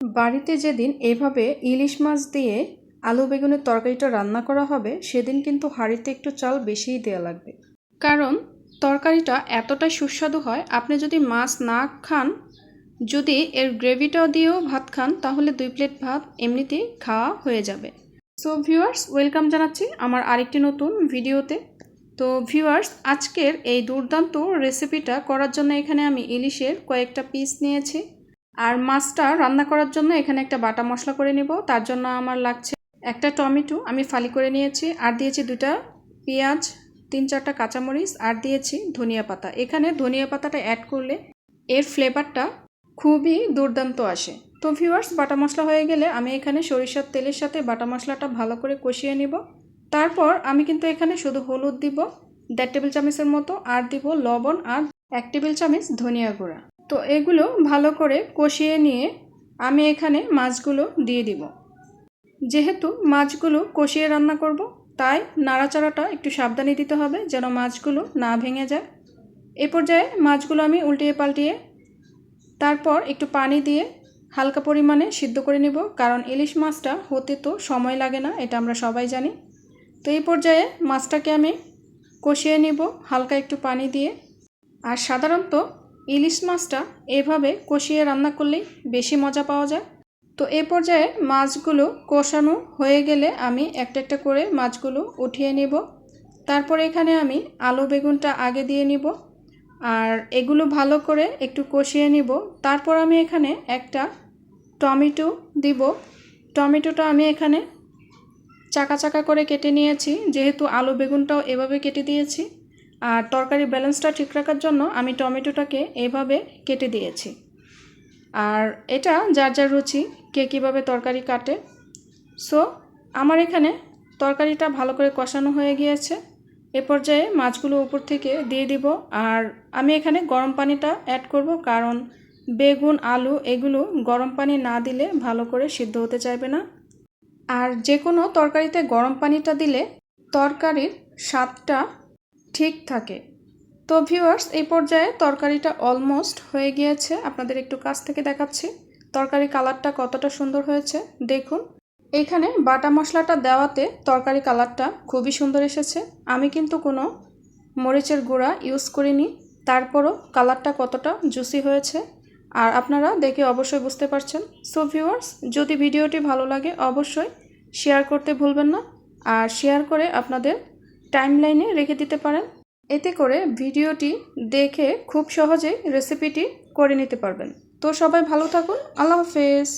বাড়িতে যেদিন এভাবে ইলিশ মাছ দিয়ে আলু বেগুনের তরকারিটা রান্না করা হবে, সেদিন কিন্তু হাঁড়িতে একটু চাল বেশিই দেওয়া লাগবে। কারণ তরকারিটা এতটাই সুস্বাদু হয়, আপনি যদি মাছ না খান, যদি এর গ্রেভিটা দিয়েও ভাত খান, তাহলে দুই প্লেট ভাত এমনিতেই খাওয়া হয়ে যাবে। সো ভিউয়ার্স ওয়েলকাম জানাচ্ছি আমার আরেকটি নতুন ভিডিওতে। তো ভিউয়ার্স আজকের এই দুর্দান্ত রেসিপিটা করার জন্য এখানে আমি ইলিশের কয়েকটা পিস নিয়েছি। আর মাছটা রান্না করার জন্য এখানে একটা বাটা মশলা করে নেব। তার জন্য আমার লাগছে একটা টমেটো আমি ফালি করে নিয়েছি, আর দিয়েছি দুটা পেঁয়াজ, তিন চারটা কাঁচামরিচ, আর দিয়েছি ধনিয়া পাতা। এখানে ধনিয়া পাতাটা অ্যাড করলে এর ফ্লেভারটা খুবই দুর্দান্ত আসে। তো ভিউয়ার্স বাটা মশলা হয়ে গেলে আমি এখানে সরিষার তেলের সাথে বাটা মশলাটা ভালো করে কষিয়ে নিব। তারপর আমি কিন্তু এখানে শুধু হলুদ দিব, দেড় টেবিল চামচের মতো, আর দিব লবণ আর এক টেবিল চামচ ধনিয়া গুঁড়া। তো এগুলো ভালো করে কষিয়ে নিয়ে আমি এখানে মাছগুলো দিয়ে দিব। যেহেতু মাছগুলো কষিয়ে রান্না করব, তাই নাড়াচাড়াটা একটু সাবধানে দিতে হবে যেন মাছগুলো না ভেঙে যায়। এ পর্যায়ে মাছগুলো আমি উল্টিয়ে পাল্টিয়ে তারপর একটু পানি দিয়ে হালকা পরিমাণে সিদ্ধ করে নিব, কারণ ইলিশ মাছটা হতে তো সময় লাগে না, এটা আমরা সবাই জানি। তো এই পর্যায়ে মাছটাকে আমি কষিয়ে নিব হালকা একটু পানি দিয়ে। আর সাধারণত ইলিশ মাছটা এভাবে কষিয়ে রান্না করলেই বেশি মজা পাওয়া যায়। তো এ পর্যায়ে মাছগুলো কষানো হয়ে গেলে আমি একটা একটা করে মাছগুলো উঠিয়ে নিব। তারপরে এখানে আমি আলু বেগুনটা আগে দিয়ে নিব আর এগুলো ভালো করে একটু কষিয়ে নিব। তারপর আমি এখানে একটা টমেটো দিব। টমেটোটা আমি এখানে চাকা চাকা করে কেটে নিয়েছি। যেহেতু আলু বেগুনটাও এভাবে কেটে দিয়েছি আর তরকারির ব্যালেন্সটা ঠিক রাখার জন্য আমি টমেটোটাকে এভাবে কেটে দিয়েছি। আর এটা যার যার রুচি, কে কীভাবে তরকারি কাটে। সো আমার এখানে তরকারিটা ভালো করে কষানো হয়ে গিয়েছে। এ পর্যায়ে মাছগুলো উপর থেকে দিয়ে দিব। আর আমি এখানে গরম পানিটা অ্যাড করব কারণ বেগুন, আলু এগুলো গরম পানি না দিলে ভালো করে সিদ্ধ হতে চাইবে না। আর যে কোনো তরকারিতে গরম পানিটা দিলে তরকারির স্বাদটা ঠিক থাকে। তো ভিউয়ার্স এই পর্যায়ে তরকারিটা অলমোস্ট হয়ে গিয়েছে। আপনাদের একটু কাছ থেকে দেখাচ্ছি। তরকারি কালারটা কতটা সুন্দর হয়েছে, দেখুন। এইখানে বাটা মশলাটা দেওয়াতে তরকারি কালারটা খুবই সুন্দর এসেছে। আমি কিন্তু কোনো মরিচের গুঁড়া ইউজ করিনি। তারপরও কালারটা কতটা জুসি হয়েছে। আর আপনারা দেখে অবশ্যই বুঝতে পারছেন। সো ভিউয়ার্স যদি ভিডিওটি ভালো লাগে, অবশ্যই শেয়ার করতে ভুলবেন না। আর শেয়ার করে আপনাদের টাইমলাইনে রেখে দিতে পারেন। এতে করে ভিডিওটি দেখে খুব সহজেই রেসিপিটি করে নিতে পারবেন। তো সবাই ভালো থাকুন। আল্লাহ হাফেজ।